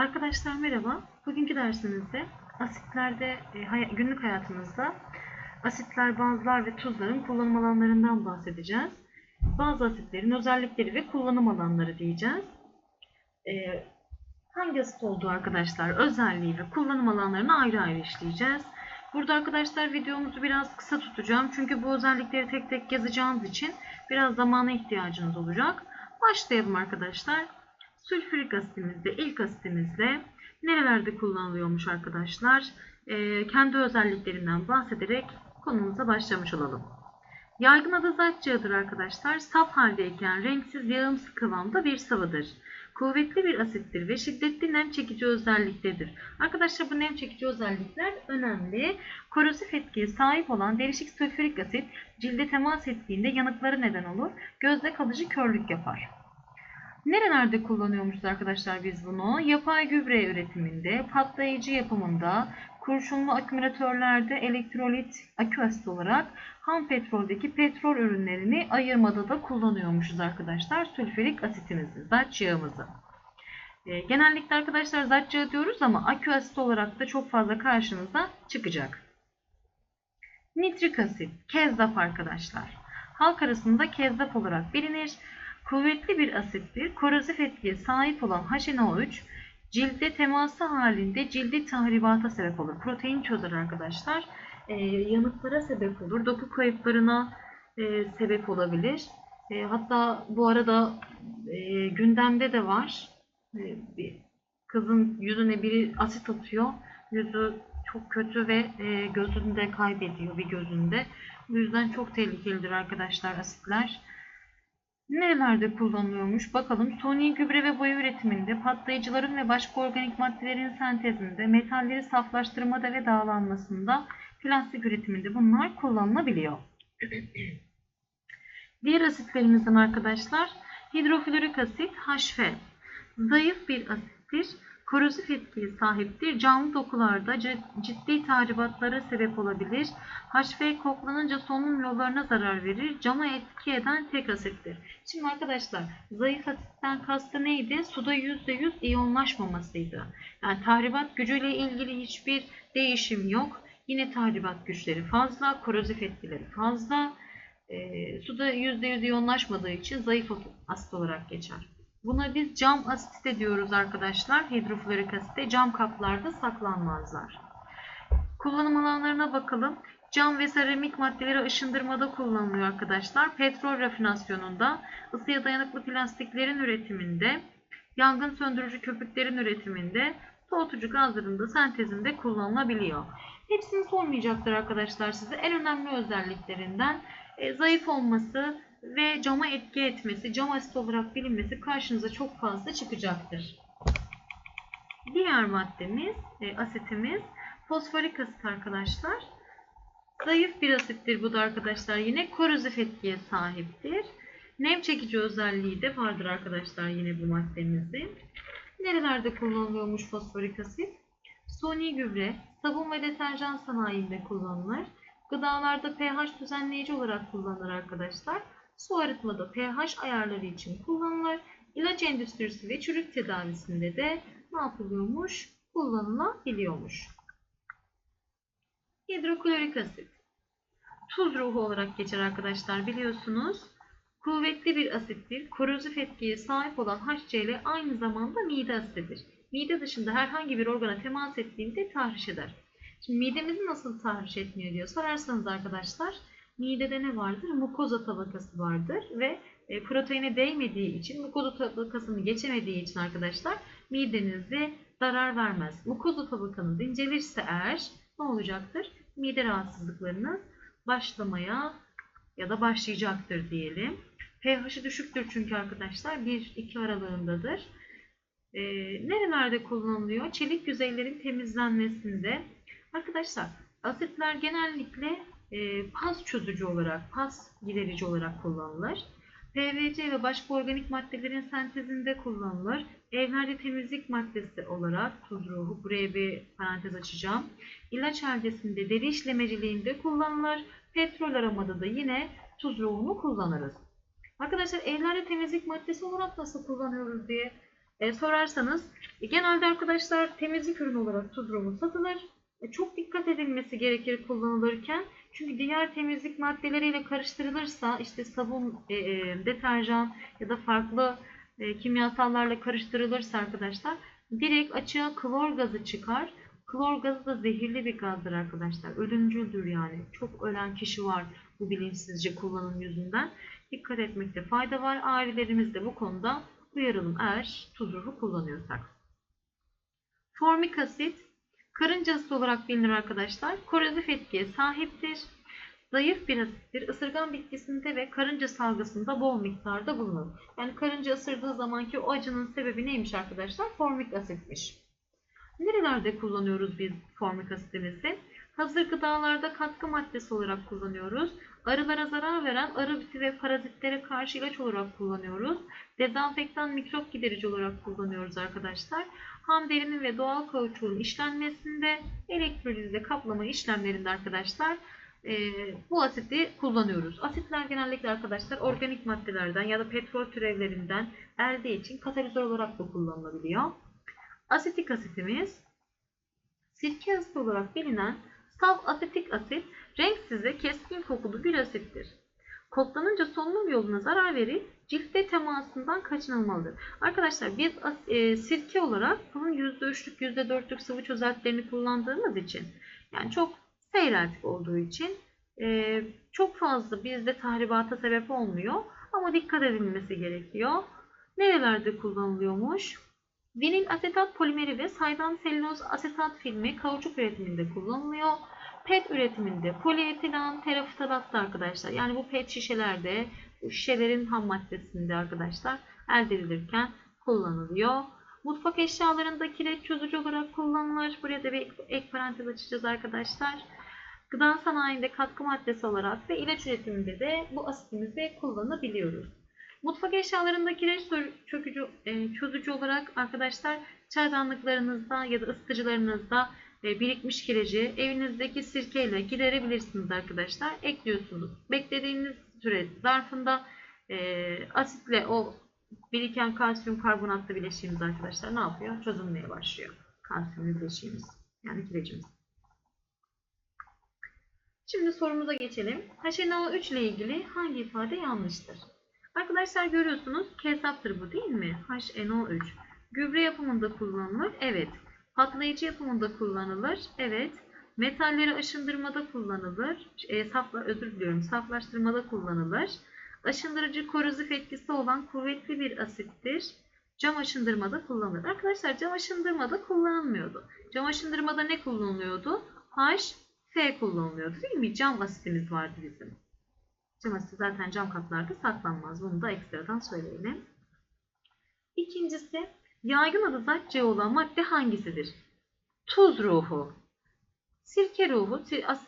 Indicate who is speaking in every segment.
Speaker 1: Arkadaşlar merhaba. Bugünkü dersimizde asitlerde e, günlük hayatımızda asitler, bazlar ve tuzların kullanım alanlarından bahsedeceğiz. Bazı asitlerin özellikleri ve kullanım alanları diyeceğiz. E, hangi asit olduğu arkadaşlar özelliği ve kullanım alanlarını ayrı ayrı işleyeceğiz. Burada arkadaşlar videomuzu biraz kısa tutacağım. Çünkü bu özellikleri tek tek yazacağınız için biraz zamana ihtiyacınız olacak. Başlayalım arkadaşlar. Sülfürik asitimizde, ilk asitimizde nerelerde kullanılıyormuş arkadaşlar? Ee, kendi özelliklerinden bahsederek konumuza başlamış olalım. Yaygın adı zat yağıdır arkadaşlar. Saf haldeyken renksiz yağımsı kıvamda bir sıvıdır. Kuvvetli bir asittir ve şiddetli nem çekici özelliktedir. Arkadaşlar bu nem çekici özellikler önemli. Korozif etkiye sahip olan derişik sülfürik asit cilde temas ettiğinde yanıkları neden olur. Gözde kalıcı körlük yapar. Nerelerde kullanıyormuşuz arkadaşlar biz bunu? Yapay gübre üretiminde, patlayıcı yapımında, kurşunlu akümülatörlerde elektrolit akü asit olarak ham petroldeki petrol ürünlerini ayırmada da kullanıyormuşuz arkadaşlar sülfürik asitimizi, zat yağımızı. E, genellikle arkadaşlar zat yağı diyoruz ama akü asit olarak da çok fazla karşınıza çıkacak. Nitrik asit, kezzap arkadaşlar. Halk arasında kezzap olarak bilinir. Kuvvetli bir asittir. Korozif etkiye sahip olan HNO3 cilde teması halinde cildi tahribata sebep olur. Protein çözer arkadaşlar. Ee, yanıklara sebep olur. Doku kayıplarına e, sebep olabilir. E, hatta bu arada e, gündemde de var. E, bir kızın yüzüne biri asit atıyor. Yüzü çok kötü ve e, gözünde kaybediyor bir gözünde. Bu yüzden çok tehlikelidir arkadaşlar asitler. Nerelerde kullanılıyormuş? Bakalım. Suni gübre ve boya üretiminde, patlayıcıların ve başka organik maddelerin sentezinde, metalleri saflaştırmada ve dağlanmasında, plastik üretiminde bunlar kullanılabiliyor. Diğer asitlerimizden arkadaşlar hidroflorik asit HF. Zayıf bir asittir. Korozif etkiye sahiptir. Canlı dokularda ciddi tahribatlara sebep olabilir. HF koklanınca solunum yollarına zarar verir. Cama etki eden tek asittir. Şimdi arkadaşlar zayıf asitten kastı neydi? Suda %100 iyonlaşmamasıydı. Yani tahribat gücüyle ilgili hiçbir değişim yok. Yine tahribat güçleri fazla, korozif etkileri fazla. E, suda %100 iyonlaşmadığı için zayıf asit olarak geçer. Buna biz cam asit diyoruz arkadaşlar. Hidroflorik asite cam kaplarda saklanmazlar. Kullanım alanlarına bakalım. Cam ve seramik maddeleri aşındırmada kullanılıyor arkadaşlar. Petrol rafinasyonunda, ısıya dayanıklı plastiklerin üretiminde, yangın söndürücü köpüklerin üretiminde, soğutucu gazların da sentezinde kullanılabiliyor. Hepsini sormayacaktır arkadaşlar size. En önemli özelliklerinden e, zayıf olması, ve cama etki etmesi, cam asit olarak bilinmesi karşınıza çok fazla çıkacaktır. Diğer maddemiz, e, asitimiz fosforik asit arkadaşlar. Zayıf bir asittir bu da arkadaşlar. Yine korozif etkiye sahiptir. Nem çekici özelliği de vardır arkadaşlar yine bu maddemizin. Nerelerde kullanılıyormuş fosforik asit? Suni gübre, sabun ve deterjan sanayinde kullanılır. Gıdalarda pH düzenleyici olarak kullanılır arkadaşlar. Su arıtmada pH ayarları için kullanılır. İlaç endüstrisi ve çürük tedavisinde de ne yapılıyormuş? Kullanılabiliyormuş. Hidroklorik asit. Tuz ruhu olarak geçer arkadaşlar biliyorsunuz. Kuvvetli bir asittir. Korozif etkiye sahip olan HCl aynı zamanda mide asitidir. Mide dışında herhangi bir organa temas ettiğinde tahriş eder. Şimdi midemizi nasıl tahriş etmiyor diyor sorarsanız arkadaşlar midede ne vardır? Mukoza tabakası vardır ve e, proteine değmediği için, mukoza tabakasını geçemediği için arkadaşlar midenize zarar vermez. Mukoza tabakanız incelirse eğer ne olacaktır? Mide rahatsızlıklarınız başlamaya ya da başlayacaktır diyelim. pH'i düşüktür çünkü arkadaşlar 1-2 aralığındadır. E, nerelerde kullanılıyor? Çelik yüzeylerin temizlenmesinde. Arkadaşlar asitler genellikle e, pas çözücü olarak, pas giderici olarak kullanılır. PVC ve başka organik maddelerin sentezinde kullanılır. Evlerde temizlik maddesi olarak tuz ruhu, buraya bir parantez açacağım. İlaç haldesinde deri işlemeciliğinde kullanılır. Petrol aramada da yine tuz ruhunu kullanırız. Arkadaşlar evlerde temizlik maddesi olarak nasıl kullanıyoruz diye e, sorarsanız e, genelde arkadaşlar temizlik ürünü olarak tuz ruhu satılır. E, çok dikkat edilmesi gerekir kullanılırken. Çünkü diğer temizlik maddeleriyle karıştırılırsa işte sabun, e, e, deterjan ya da farklı e, kimyasallarla karıştırılırsa arkadaşlar direkt açığa klor gazı çıkar. Klor gazı da zehirli bir gazdır arkadaşlar. Ölümcüldür yani. Çok ölen kişi var bu bilinçsizce kullanım yüzünden. Dikkat etmekte fayda var. Ailelerimiz de bu konuda uyaralım eğer tuz ruhu kullanıyorsak. Formik asit karıncası olarak bilinir arkadaşlar. Korozif etkiye sahiptir. Zayıf bir asittir. Isırgan bitkisinde ve karınca salgısında bol miktarda bulunur. Yani karınca ısırdığı zamanki o acının sebebi neymiş arkadaşlar? Formik asitmiş. Nerelerde kullanıyoruz biz formik asitimizi? Hazır gıdalarda katkı maddesi olarak kullanıyoruz. Arılara zarar veren arı biti ve parazitlere karşı ilaç olarak kullanıyoruz. Dezenfektan mikrop giderici olarak kullanıyoruz arkadaşlar. Ham derinin ve doğal kauçuğun işlenmesinde, elektrolizde kaplama işlemlerinde arkadaşlar e, bu asiti kullanıyoruz. Asitler genellikle arkadaşlar organik maddelerden ya da petrol türevlerinden elde için katalizör olarak da kullanılabiliyor. Asetik asitimiz sirke asiti olarak bilinen saf asetik asit renksiz keskin kokulu bir asittir. Koklanınca solunum yoluna zarar verip ciltte temasından kaçınılmalıdır. Arkadaşlar biz e, sirke olarak bunun %3'lük %4'lük sıvı çözeltilerini kullandığımız için yani çok seyreltik olduğu için e, çok fazla bizde tahribata sebep olmuyor ama dikkat edilmesi gerekiyor. Nerelerde kullanılıyormuş? Vinil asetat polimeri ve saydam selüloz asetat filmi kauçuk üretiminde kullanılıyor. PET üretiminde polietilen teraftalat arkadaşlar. Yani bu PET şişelerde bu şişelerin ham maddesinde arkadaşlar elde edilirken kullanılıyor. Mutfak eşyalarında kireç çözücü olarak kullanılır. Buraya da bir ek parantez açacağız arkadaşlar. Gıda sanayinde katkı maddesi olarak ve ilaç üretiminde de bu asitimizi kullanabiliyoruz. Mutfak eşyalarında kireç çökücü, e, çözücü olarak arkadaşlar çaydanlıklarınızda ya da ısıtıcılarınızda e, birikmiş kireci evinizdeki sirkeyle giderebilirsiniz arkadaşlar. Ekliyorsunuz. Beklediğiniz süre zarfında e, asitle o biriken kalsiyum karbonatlı bileşiğimiz arkadaşlar ne yapıyor? Çözülmeye başlıyor. Kalsiyum bileşiğimiz. Yani kirecimiz. Şimdi sorumuza geçelim. HNO3 ile ilgili hangi ifade yanlıştır? Arkadaşlar görüyorsunuz kezaptır bu değil mi? HNO3. Gübre yapımında kullanılır. Evet. Patlayıcı yapımında kullanılır. Evet. Metalleri aşındırmada kullanılır. E, safla, özür diliyorum. Saflaştırmada kullanılır. Aşındırıcı korozif etkisi olan kuvvetli bir asittir. Cam aşındırmada kullanılır. Arkadaşlar cam aşındırmada kullanılmıyordu. Cam aşındırmada ne kullanılıyordu? H, F kullanılıyordu değil mi? Cam asitimiz vardı bizim. Asiti zaten cam kaplarda saklanmaz. Bunu da ekstradan söyleyelim. İkincisi yaygın adı zatçı olan madde hangisidir? Tuz ruhu. Sirke ruhu,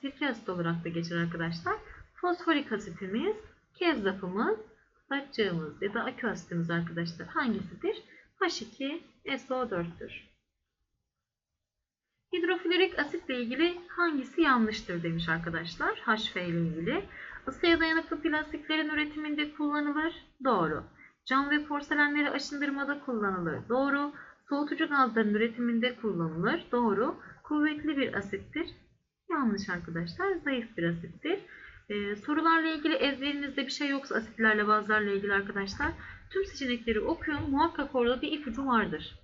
Speaker 1: sirke asit olarak da geçer arkadaşlar. Fosforik asitimiz, kezzapımız, zatçığımız ya da akü asitimiz arkadaşlar hangisidir? H2SO4'tür. Hidroflorik asitle ilgili hangisi yanlıştır demiş arkadaşlar. HF ile ilgili. Isıya dayanıklı plastiklerin üretiminde kullanılır. Doğru. Cam ve porselenleri aşındırmada kullanılır. Doğru. Soğutucu gazların üretiminde kullanılır. Doğru. Kuvvetli bir asittir. Yanlış arkadaşlar. Zayıf bir asittir. Ee, sorularla ilgili ezberinizde bir şey yoksa asitlerle bazılarla ilgili arkadaşlar tüm seçenekleri okuyun. Muhakkak orada bir ipucu vardır.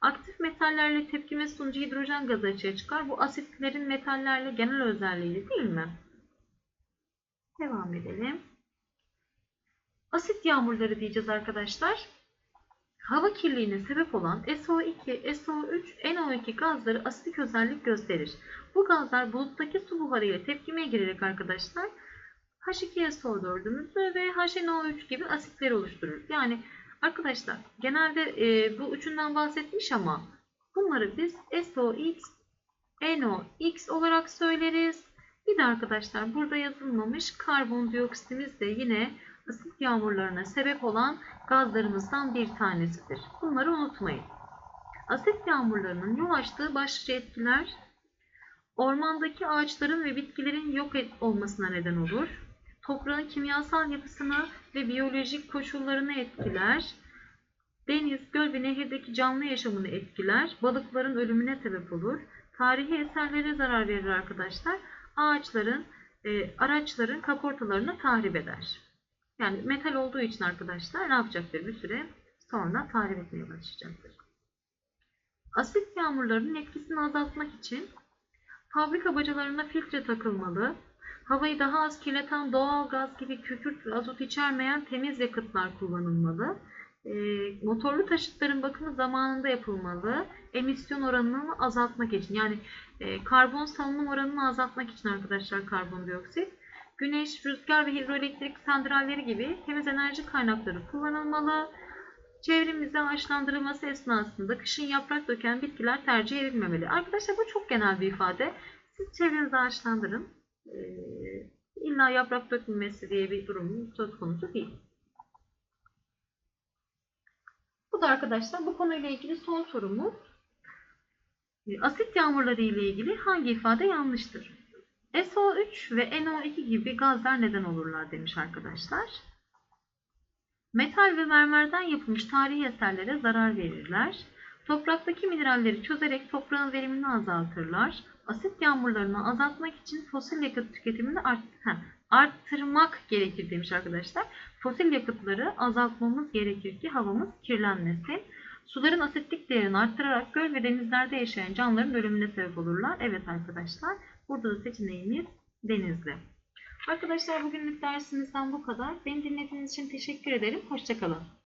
Speaker 1: Aktif metallerle tepkime sonucu hidrojen gazı açığa çıkar. Bu asitlerin metallerle genel özelliği değil mi? Devam edelim. Asit yağmurları diyeceğiz arkadaşlar. Hava kirliliğine sebep olan SO2, SO3, NO2 gazları asitik özellik gösterir. Bu gazlar buluttaki su buharı ile tepkimeye girerek arkadaşlar H2SO4'ümüzü ve HNO3 gibi asitleri oluşturur. Yani arkadaşlar genelde e, bu üçünden bahsetmiş ama bunları biz SOX, NOx olarak söyleriz. Bir de arkadaşlar burada yazılmamış karbondioksitimiz de yine asit yağmurlarına sebep olan gazlarımızdan bir tanesidir. Bunları unutmayın. Asit yağmurlarının yol açtığı başlıca etkiler ormandaki ağaçların ve bitkilerin yok olmasına neden olur. Toprağın kimyasal yapısını ve biyolojik koşullarını etkiler. Deniz, göl ve nehirdeki canlı yaşamını etkiler. Balıkların ölümüne sebep olur. Tarihi eserlere zarar verir arkadaşlar. Ağaçların, e, araçların kaportalarını tahrip eder. Yani metal olduğu için arkadaşlar ne yapacaktır bir süre sonra tahrip etmeye başlayacaktır. Asit yağmurlarının etkisini azaltmak için fabrika bacalarına filtre takılmalı. Havayı daha az kirleten doğal gaz gibi kükürt ve azot içermeyen temiz yakıtlar kullanılmalı. E, motorlu taşıtların bakımı zamanında yapılmalı. Emisyon oranını azaltmak için yani e, karbon salınım oranını azaltmak için arkadaşlar karbondioksit. Güneş, rüzgar ve hidroelektrik santralleri gibi temiz enerji kaynakları kullanılmalı. Çevremizde ağaçlandırılması esnasında kışın yaprak döken bitkiler tercih edilmemeli. Arkadaşlar bu çok genel bir ifade. Siz çevrenizi ağaçlandırın. Ee, illa yaprak dökülmesi diye bir durum söz konusu değil. Bu da arkadaşlar bu konuyla ilgili son sorumuz. Ee, Asit yağmurları ile ilgili hangi ifade yanlıştır? SO3 ve NO2 gibi gazlar neden olurlar demiş arkadaşlar. Metal ve mermerden yapılmış tarihi eserlere zarar verirler. Topraktaki mineralleri çözerek toprağın verimini azaltırlar. Asit yağmurlarını azaltmak için fosil yakıt tüketimini art arttırmak gerekir demiş arkadaşlar. Fosil yakıtları azaltmamız gerekir ki havamız kirlenmesin. Suların asitlik değerini arttırarak göl ve denizlerde yaşayan canlıların ölümüne sebep olurlar. Evet arkadaşlar. Burada da seçeneğimiz denizli. Arkadaşlar bugünlük dersimizden bu kadar. Beni dinlediğiniz için teşekkür ederim. Hoşçakalın.